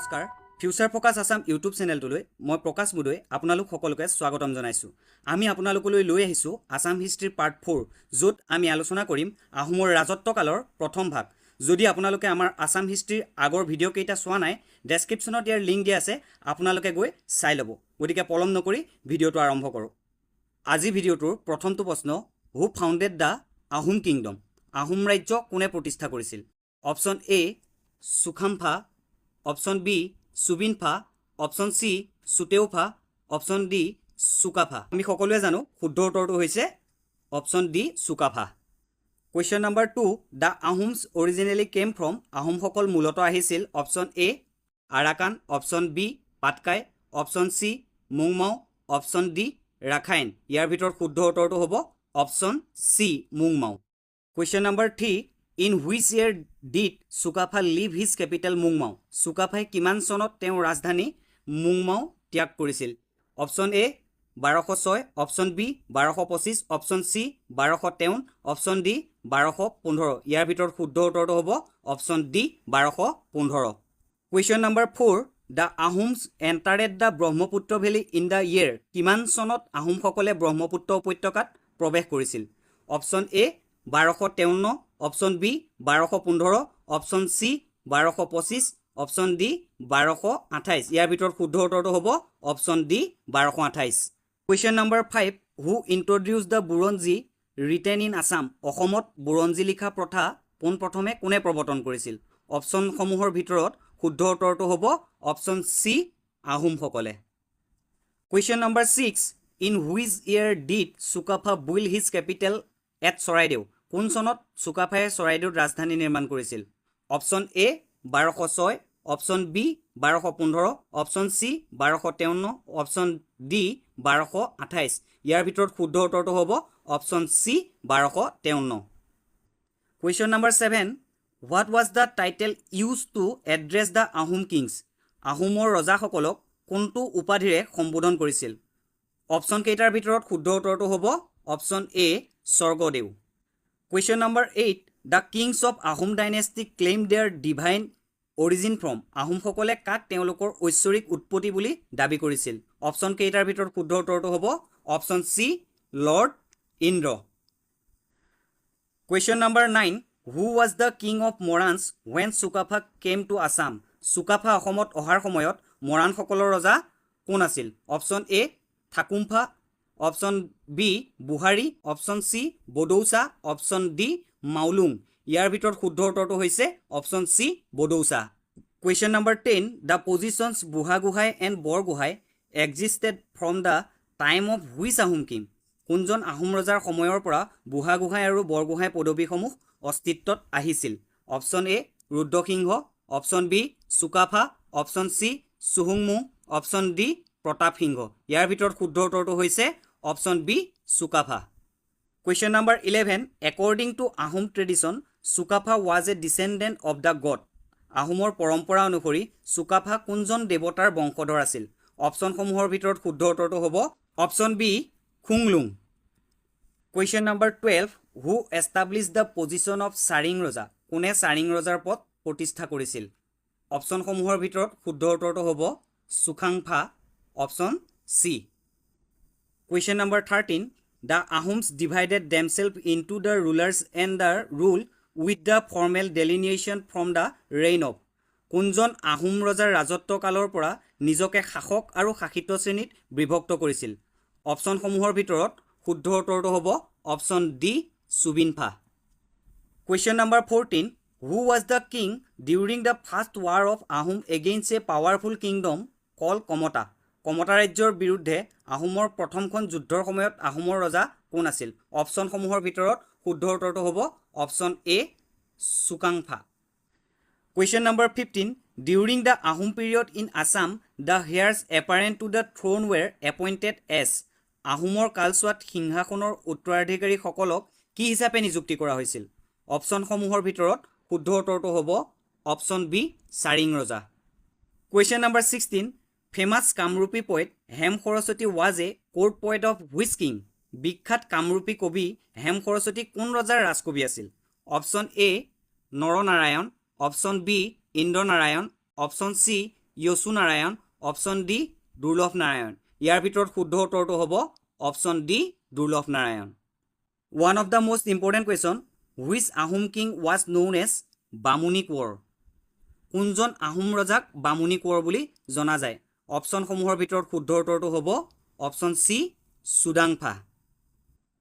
নমস্কাৰ। ফিউচাৰ প্ৰকাশ আছাম ইউটিউব চেনেলটোলৈ মই প্ৰকাশ মুদৈ আপোনালোক সকলোকে স্বাগতম জনাইছোঁ। আমি আপোনালোকলৈ লৈ আহিছোঁ আছাম হিষ্ট্ৰীৰ পাৰ্ট ফ'ৰ য'ত আমি আলোচনা কৰিম আহোমৰ ৰাজত্বকালৰ প্ৰথম ভাগ। যদি আপোনালোকে আমাৰ আছাম হিষ্ট্ৰীৰ আগৰ ভিডিঅ'কেইটা চোৱা নাই ডেছক্ৰিপশ্যনত ইয়াৰ লিংক দিয়া আছে, আপোনালোকে গৈ চাই ল'ব। গতিকে পলম নকৰি ভিডিঅ'টো আৰম্ভ কৰোঁ। আজি ভিডিঅ'টোৰ প্ৰথমটো প্ৰশ্ন who founded the Ahom kingdom Ahom ৰাজ্য কোনে প্ৰতিষ্ঠা কৰিছিল? Option A Sukhampha option B Subinpha option C Suteupha option D Sukapha আমি সকলোৱে জানো শুদ্ধ উত্তৰটো হৈছে option D Sukapha question number two the Ahoms originally came from আহোমসকল মূলতঃ আহিছিল option A Arakan option B Patkai option C মুংমাও option D Rakhine. ইয়াৰ ভিতৰত শুদ্ধ উত্তৰটো হ'ব option C মুংমাও। Question number three in which year did Sukapha leave his capital মুংমাও। চুকাফাই কিমান চনত তেওঁৰ ৰাজধানী মুংমাও ত্যাগ কৰিছিল? অপশ্যন এ বাৰশ ছয় অপশ্যন বি বাৰশ পঁচিছ অপশ্যন চি বাৰশ তেৱন্ন অপশ্যন ডি বাৰশ পোন্ধৰ। ইয়াৰ ভিতৰত শুদ্ধ উত্তৰটো হ'ব অপশ্যন ডি বাৰশ পোন্ধৰ। Question number four the Ahoms entered the Brahmaputra valley in the year কিমান চনত আহোমসকলে ব্ৰহ্মপুত্ৰ উপত্যকাত প্ৰৱেশ কৰিছিল? অপশ্যন এ বাৰশ তেৱন্ন অপশ্যন বি বাৰশ পোন্ধৰ অপশ্যন চি বাৰশ পঁচিছ অপশ্যন ডি বাৰশ আঠাইছ। ইয়াৰ ভিতৰত শুদ্ধ উত্তৰটো হ'ব অপশ্যন ডি বাৰশ আঠাইছ। Question number five who introduced the বুৰঞ্জী ৰিটেন ইন আছাম অসমত বুৰঞ্জী লিখা প্ৰথা পোনপ্ৰথমে কোনে প্ৰৱৰ্তন কৰিছিল? অপশ্যনসমূহৰ ভিতৰত শুদ্ধ উত্তৰটো হ'ব অপশ্যন চি আহোমসকলে। Question number six in which year did Sukapha build his capital at Charaideo কোন চনত চুকাফাই চৰাইদেউত ৰাজধানী নিৰ্মাণ কৰিছিল? অপশ্যন এ বাৰশ ছয় অপশ্যন বি বাৰশ পোন্ধৰ অপশ্যন চি বাৰশ তেৱন্ন অপশ্যন ডি বাৰশ আঠাইছ। ইয়াৰ ভিতৰত শুদ্ধ উত্তৰটো হ'ব অপশ্যন চি বাৰশ তেৱন্ন। Question number seven what was the title use to address the Ahom kings আহোমৰ ৰজাসকলক কোনটো উপাধিৰে সম্বোধন কৰিছিল? অপশ্যন কেইটাৰ ভিতৰত শুদ্ধ উত্তৰটো হ'ব option A Swargadeo. Question number eight the kings of Ahom dynasty claim their divine origin from আহোমসকলে কাক তেওঁলোকৰ ঐশ্বৰিক উৎপত্তি বুলি দাবী কৰিছিল? অপশ্যন কেইটাৰ ভিতৰত শুদ্ধ উত্তৰটো হ'ব। Option C lord Indra question number nine who was the king of Morans when Sukapha came to Assam Sukapha অসমত অহাৰ সময়ত মৰাণসকলৰ ৰজা কোন আছিল? Option A Thakumpha option B Buhari option C Badaucha option D Moulung ইয়াৰ ভিতৰত শুদ্ধ উত্তৰটো হৈছে option C Badaucha. Question number ten the positions Burhagohain and Borgohain existed from the time of which Ahom king কোনজন আহোম ৰজাৰ সময়ৰ পৰা বুঢ়াগোহাঁই আৰু বৰগোহাঁই পদবীসমূহ অস্তিত্বত আহিছিল? Option A Rudrasingha. Option B Sukapha. Option C চুহুংমুং option D Pratap Singha ইয়াৰ ভিতৰত শুদ্ধ উত্তৰটো হৈছে option B Sukapha. Question number eleven according to Ahom tradition Sukapha was a descendant of the god আহোমৰ পৰম্পৰা অনুসৰি চুকাফা কোনজন দেৱতাৰ বংশধৰ আছিল? অপশ্যনসমূহৰ ভিতৰত শুদ্ধ উত্তৰটো হ'ব option B Khunglung. Question number twelve who established the position of Charing Raja কোনে চাৰিং ৰজাৰ পদ প্ৰতিষ্ঠা কৰিছিল? অপশ্যনসমূহৰ ভিতৰত শুদ্ধ উত্তৰটো হ'ব Sukhangpha option C question number thirteen the Ahoms divided themselves into the rulers and the rule with the formal delineation from the reign of কোনজন আহোম ৰজাৰ ৰাজত্ব কালৰ পৰা নিজকে শাসক আৰু শাসিত শ্ৰেণীত বিভক্ত কৰিছিল? অপশ্যনসমূহৰ ভিতৰত শুদ্ধ উত্তৰটো হ'ব option D Subinpha question number fourteen who was the king during the first war of Ahom against a powerful kingdom call Kamata Kamata ৰাজ্যৰ বিৰুদ্ধে আহোমৰ প্ৰথমখন যুদ্ধৰ সময়ত আহোমৰ ৰজা কোন আছিল? অপশ্যনসমূহৰ ভিতৰত শুদ্ধ উত্তৰটো হ'ব option A Sukapha. Question number fifteen during the Ahom period in Assam the heirs apparent to the throne were appointed as আহোমৰ কালচোৱাত সিংহাসনৰ উত্তৰাধিকাৰীসকলক কি হিচাপে নিযুক্তি কৰা হৈছিল? অপশ্যনসমূহৰ ভিতৰত শুদ্ধ উত্তৰটো হ'ব option B Charing Raja. Question number sixteen famous Kamrupi poet Hem Saraswati was a court poet of which king বিখ্যাত কামৰূপী কবি হেম সৰস্বতী কোন ৰজাৰ ৰাজকবি আছিল? Option A Naranarayan option B Indranarayan option C Yashu Narayan option D Durlabh Narayan ইয়াৰ ভিতৰত শুদ্ধ উত্তৰটো হ'ব option D Durlabh Narayan one of the most important question which Ahom king was known as Bamuni Konwar কোনজন আহোম ৰজাক বামুণী কোঁৱৰ বুলি জনা যায়? অপশ্যনসমূহৰ ভিতৰত শুদ্ধ উত্তৰটো হ'ব option C Sudangpha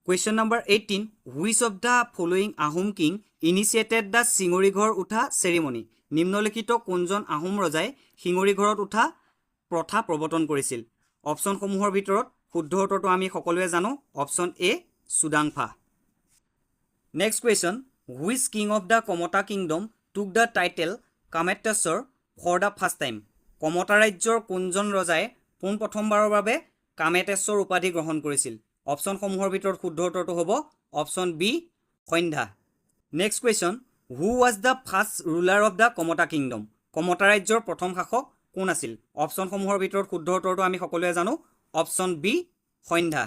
question number eighteen which of the following Ahom king initiated the Singarighar Utha ceremony নিম্নলিখিত কোনজন আহোম ৰজাই শিঙৰিঘৰত উঠা প্ৰথা প্ৰৱৰ্তন কৰিছিল? অপশ্যনসমূহৰ ভিতৰত শুদ্ধ উত্তৰটো আমি সকলোৱে জানো option A Sudangpha next question which king of the Kamata kingdom took the title Kameteshwar for the first time Kamata ৰাজ্যৰ কোনজন ৰজাই পোনপ্ৰথমবাৰৰ বাবে কামেটেশ্বৰ উপাধি গ্ৰহণ কৰিছিল? অপশ্যনসমূহৰ ভিতৰত শুদ্ধ উত্তৰটো হ'ব option B Sandhya. Next question who was the first ruler of the Kamata kingdom Kamata ৰাজ্যৰ প্ৰথম শাসক কোন আছিল? অপশ্যনসমূহৰ ভিতৰত শুদ্ধ উত্তৰটো আমি সকলোৱে জানো। Option B Sandhya.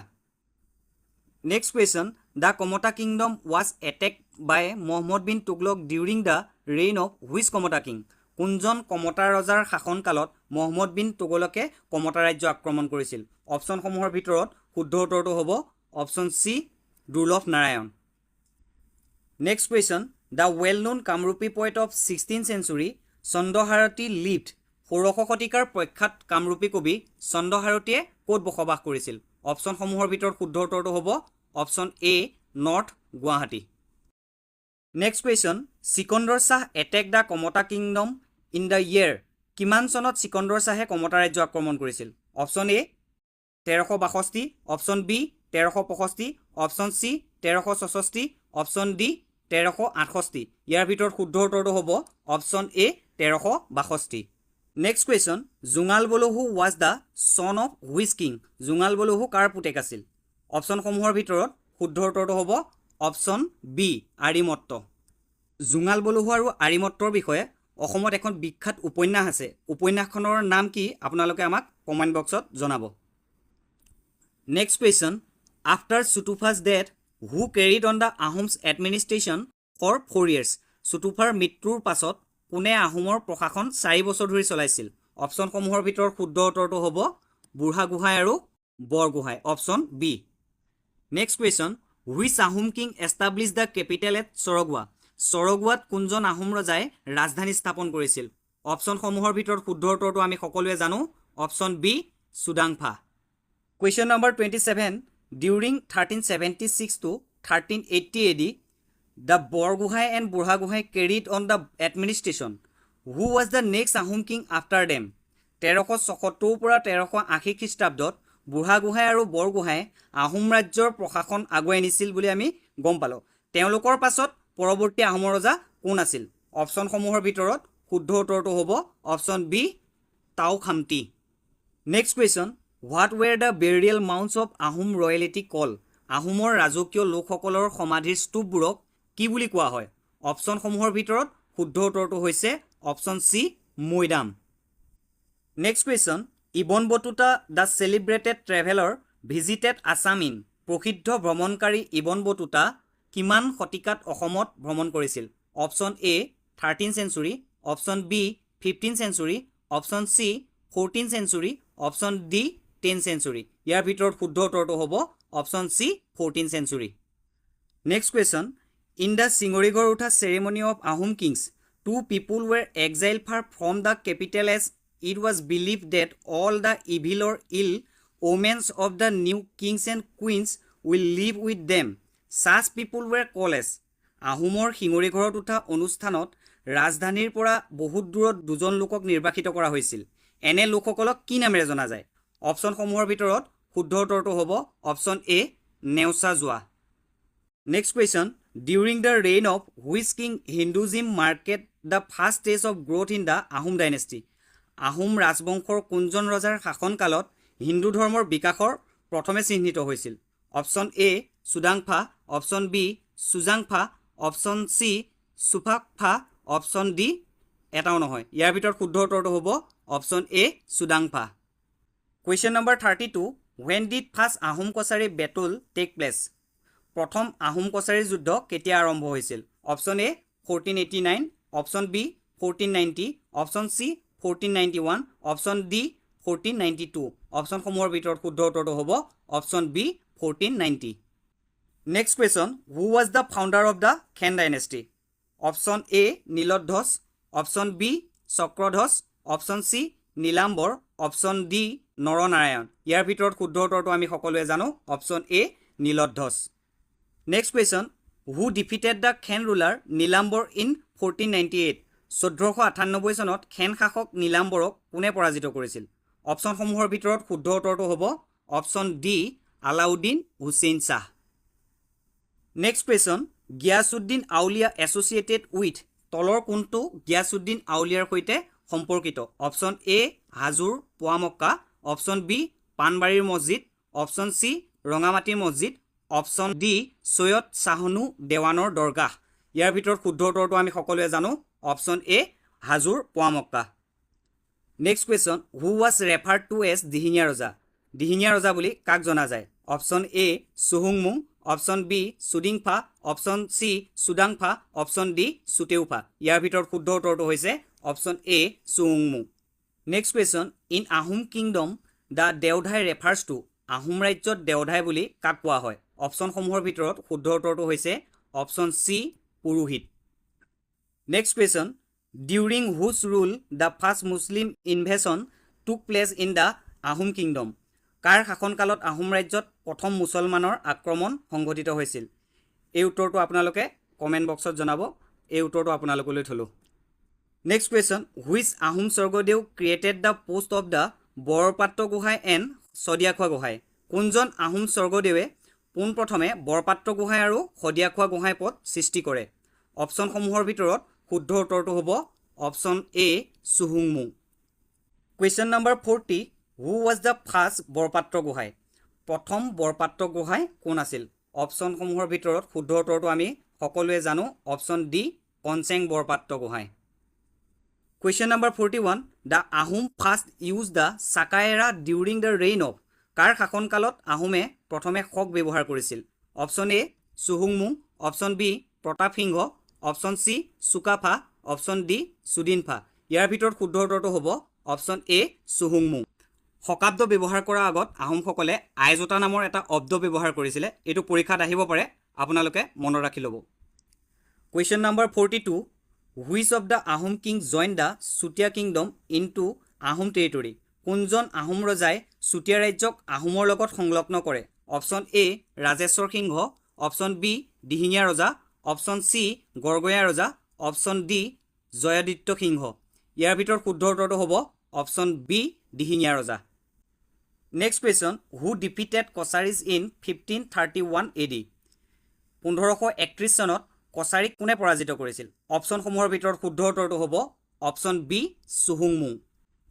Next question the Kamata kingdom was attack by Muhammad bin Tughlaq during the reign of which Kamata king কোনজন কমতা ৰজাৰ শাসনকালত মহম্মদ বিন তুগলকে কমতা ৰাজ্য আক্ৰমণ কৰিছিল? অপশ্যনসমূহৰ ভিতৰত শুদ্ধ উত্তৰটো হ'ব option C Durlabh Narayan. Next question the well known Kamrupi point of sixteen century Chandrabharati lived ষোড়শ শতিকাৰ প্ৰখ্যাত কামৰূপী কবি চন্দ্ৰহাৰতীয়ে ক'ত বসবাস কৰিছিল? অপশ্যনসমূহৰ ভিতৰত শুদ্ধ উত্তৰটো হ'ব option A north Guwahati. Next question Sikandar Shah attack the Kamata kingdom in the year কিমান চনত চিকন্দৰ শ্বাহে কমতা ৰাজ্য আক্ৰমণ কৰিছিল? অপশ্যন এ তেৰশ বাষষ্ঠি। অপশ্যন বি তেৰশ পঁয়ষষ্ঠি। অপশ্যন চি তেৰশ ছষষ্ঠি অপশ্যন ডি তেৰশ আঠষষ্ঠি। ইয়াৰ ভিতৰত শুদ্ধ উত্তৰটো হ'ব অপশ্যন এ তেৰশ বাষষ্ঠি। Next question Jongal Balahu was the son of which king Jongal Balahu কাৰ পুতেক আছিল? অপশ্যনসমূহৰ ভিতৰত শুদ্ধ উত্তৰটো হ'ব অপশ্যন বি আৰিমত্ত জোঙাল বলহু আৰু আৰিমত্তৰ বিষয়ে অসমত এখন বিখ্যাত উপন্যাস আছে। উপন্যাসখনৰ নাম কি আপোনালোকে আমাক কমেণ্ট বক্সত জনাব। Next question after Sutupha's death who carried on the Ahoms administration for four years চুটুফাৰ মৃত্যুৰ পাছত কোনে আহোমৰ প্ৰশাসন চাৰি বছৰ ধৰি চলাইছিল? অপশ্যনসমূহৰ ভিতৰত শুদ্ধ উত্তৰটো হ'ব বুঢ়াগোহাঁই আৰু Borgohain option B next question which Ahom king establish the capital at Chargua. চৰগোৱাত কোনজন আহোম ৰজাই ৰাজধানী স্থাপন কৰিছিল? অপশ্যনসমূহৰ ভিতৰত শুদ্ধ উত্তৰটো আমি সকলোৱে জানো। Option B Sudangpha question number twenty seven during thirteen seventy six to thirteen eighty A D the Borgohain and Burhagohain carried on the administration who was the next Ahom king after them তেৰশ ছসত্তৰৰ পৰা তেৰশ আশী খ্ৰীষ্টাব্দত বুঢ়াগোহাঁই আৰু বৰগোহাঁই আহোম ৰাজ্যৰ প্ৰশাসন আগুৱাই নিছিল বুলি আমি গম পালোঁ। তেওঁলোকৰ পাছত পৰৱৰ্তী আহোমৰ ৰজা কোন আছিল? অপশ্যনসমূহৰ ভিতৰত শুদ্ধ উত্তৰটো হ'ব option B Tao Khamti next question what were the burial mounds of Ahom royalty call আহোমৰ ৰাজকীয় লোকসকলৰ সমাধিৰ স্তূপবোৰক কি বুলি কোৱা হয়? অপশ্যনসমূহৰ ভিতৰত শুদ্ধ উত্তৰটো হৈছে option C maidam. Next question Ibn Battuta the celebrated traveller visited Assam in প্ৰসিদ্ধ ভ্ৰমণকাৰী ইবন বটুতা কিমান শতিকাত অসমত ভ্ৰমণ কৰিছিল? Option A thirteen century option B fifteen century option C fourteen century option D ten century ইয়াৰ ভিতৰত শুদ্ধ উত্তৰটো হ'ব option C fourteen century next question in the Singarighar Utha ceremony of Ahom kings two people were exile far from the capital as it was believed that all the ইভিলৰ ill omens of the new kings and queens will live with them such people were call as আহোমৰ শিঙৰিঘৰত উঠা অনুষ্ঠানত ৰাজধানীৰ পৰা বহুত দূৰত দুজন লোকক নিৰ্বাসিত কৰা হৈছিল। এনে লোকসকলক কি নামেৰে জনা যায়? অপশ্যনসমূহৰ ভিতৰত শুদ্ধ উত্তৰটো হ'ব অপশ্যন এ নেওচা যোৱা next question during the reign of which king Hinduism marked the first stage of growth in the Ahom dynasty Ahom ৰাজবংশৰ কোনজন ৰজাৰ শাসনকালত হিন্দু ধৰ্মৰ বিকাশৰ প্ৰথমে চিহ্নিত হৈছিল। Option A Sudangpha option B Sujangpha. Option C Suphakpha. Option D এটাও নহয়। ইয়াৰ ভিতৰত শুদ্ধ উত্তৰটো হ'ব option A Sudangpha question number thirty two when did first Ahom Kachari battle take place প্ৰথম আহোম কছাৰী যুদ্ধ কেতিয়া আৰম্ভ হৈছিল? Option A fourteen eighty nine option B fourteen ninety option C fourteen ninety one option D fourteen ninety two অপশ্যনসমূহৰ ভিতৰত শুদ্ধ উত্তৰটো হ'ব option B fourteen ninety next question who was the founder of the Khen dynasty option A Niladhwaj option B Chakradhwaj option C Nilambar option D Naranarayan ইয়াৰ ভিতৰত শুদ্ধ উত্তৰটো আমি সকলোৱে জানো option A Niladhwaj next question who defeated the Khen ruler Nilambar in fourteen ninety eight চৈধ্যশ আঠান্নব্বৈ চনত খেন শাসক নীলাম্বৰক কোনে পৰাজিত কৰিছিল? অপশ্যনসমূহৰ ভিতৰত শুদ্ধ উত্তৰটো হ'ব option D Alauddin Hussain Shah. Next question Ghiyasuddin Auliya associated with তলৰ কোনটো গিয়াছুদ্দিন আউলিয়াৰ সৈতে সম্পৰ্কিত? Option A Hazur Poa Mecca. Option B পাণবাৰীৰ মছজিদ। অপশ্যন চি ৰঙামাটিৰ মছজিদ। অপশ্যন ডি সৈয়দ শ্বাহনু দেৱানৰ দৰগাহ। ইয়াৰ ভিতৰত শুদ্ধ উত্তৰটো আমি সকলোৱে জানো। Option A Hazur Poa Mecca. Next question who was refer to as Dihingia ৰজা? দিহিঙীয়া ৰজা বুলি কাক জনা যায়? Option A চুহুংমুং option B Sudingphaa option C Sudangphaa option D Suteuphaa ইয়াৰ ভিতৰত শুদ্ধ উত্তৰটো হৈছে option A চুহুংমুং next question in Ahom kingdom the Deodhai refers to Ahom ৰাজ্যত দেওধাই বুলি কাক কোৱা হয়? অপশ্যনসমূহৰ ভিতৰত শুদ্ধ উত্তৰটো হৈছে অপশ্যন চি পুৰোহিত। Next question during whose rule the first Muslim invasion took place in the Ahom kingdom কাৰ শাসনকালত আহোম ৰাজ্যত প্ৰথম মুছলমানৰ আক্ৰমণ সংঘটিত হৈছিল? এই উত্তৰটো আপোনালোকে কমেণ্ট বক্সত জনাব। এই উত্তৰটো আপোনালোকলৈ থলোঁ। Next question which Ahom Swargadeo created the post of the Borpatra Gohain and Sadiyakhowa Gohain কোনজন আহোম স্বৰ্গদেৱে পোনপ্ৰথমে বৰপাত্ৰ গোহাঁই আৰু শদিয়াখোৱা গোহাঁই পদ সৃষ্টি কৰে? অপশ্যনসমূহৰ ভিতৰত শুদ্ধ উত্তৰটো হ'ব option A চুহুংমুং question number forty who was the first Borpatra Gohain? প্ৰথম বৰপাত্ৰ গোহাঁই কোন আছিল? অপশ্যনসমূহৰ ভিতৰত শুদ্ধ উত্তৰটো আমি সকলোৱে জানো option D Konseng Borpatra Gohain. Question number forty one the Ahom first use the চাকায়েৰা during the reign of কাৰ শাসনকালত আহোমে প্ৰথমে শক ব্যৱহাৰ কৰিছিল। Option A চুহুংমুং option B Pratap Singha option C Sukapha option D Sudinpha ইয়াৰ ভিতৰত শুদ্ধ উত্তৰটো হ'ব অপশ্যন এ চুহুংমুং শকাব্দ ব্যৱহাৰ কৰাৰ আগত আহোমসকলে আইজোতা নামৰ এটা অব্দ ব্যৱহাৰ কৰিছিলে। এইটো পৰীক্ষাত আহিব পাৰে আপোনালোকে মনত ৰাখি ল'ব। Question number forty two which of the Ahom king join the Chutiya kingdom in to Ahom territory কোনজন আহোম ৰজাই চুতীয়া ৰাজ্যক আহোমৰ লগত সংলগ্ন কৰে? Option A Rajeswar Singha option B Dihingia Raja option C Gorgoya Raja option D Jayaditya Singha. ইয়াৰ ভিতৰত শুদ্ধ উত্তৰটো হ'ব option B Dihingia Raja. Next question who defeated Kacharis in fifteen thirty one A D পোন্ধৰশ একত্ৰিছ চনত কছাৰীক কোনে পৰাজিত কৰিছিল? অপশ্যনসমূহৰ ভিতৰত শুদ্ধ উত্তৰটো হ'ব অপশ্যন বি চুহুংমুং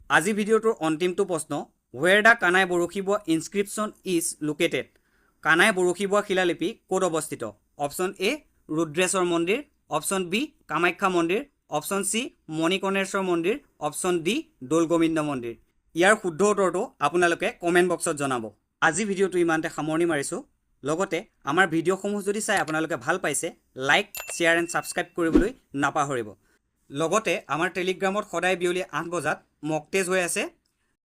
আজি ভিডিঅ'টোৰ অন্তিমটো প্ৰশ্ন হুৱেৰ দ্য কানাই বৰশী বোৱা ইনস্ক্ৰিপশ্যন ইজ লোকেটেড কানাই বৰশী বোৱা শিলালিপি ক'ত অৱস্থিত? অপশ্যন এ ৰুদ্ৰেশ্বৰ মন্দিৰ অপশ্যন বি কামাখ্যা মন্দিৰ অপশ্যন চি মণিকৰ্ণেশ্বৰ মন্দিৰ অপশ্যন ডি দৌল গোবিন্দ মন্দিৰ। ইয়াৰ শুদ্ধ উত্তৰটো আপোনালোকে কমেণ্ট বক্সত জনাব। আজি ভিডিঅ'টো ইমানতে সামৰণি মাৰিছোঁ। লগতে আমাৰ ভিডিঅ'সমূহ যদি চাই আপোনালোকে ভাল পাইছে লাইক শ্বেয়াৰ এণ্ড ছাবস্ক্ৰাইব কৰিবলৈ নাপাহৰিব। লগতে আমাৰ টেলিগ্ৰামত সদায় বিয়লি আঠ বজাত মক টেজ হৈ আছে।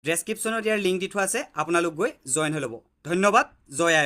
ডেছক্ৰিপশ্যনত ইয়াৰ লিংক দি থোৱা আছে আপোনালোক গৈ জইন হৈ ল'ব। ধন্যবাদ জয় অসম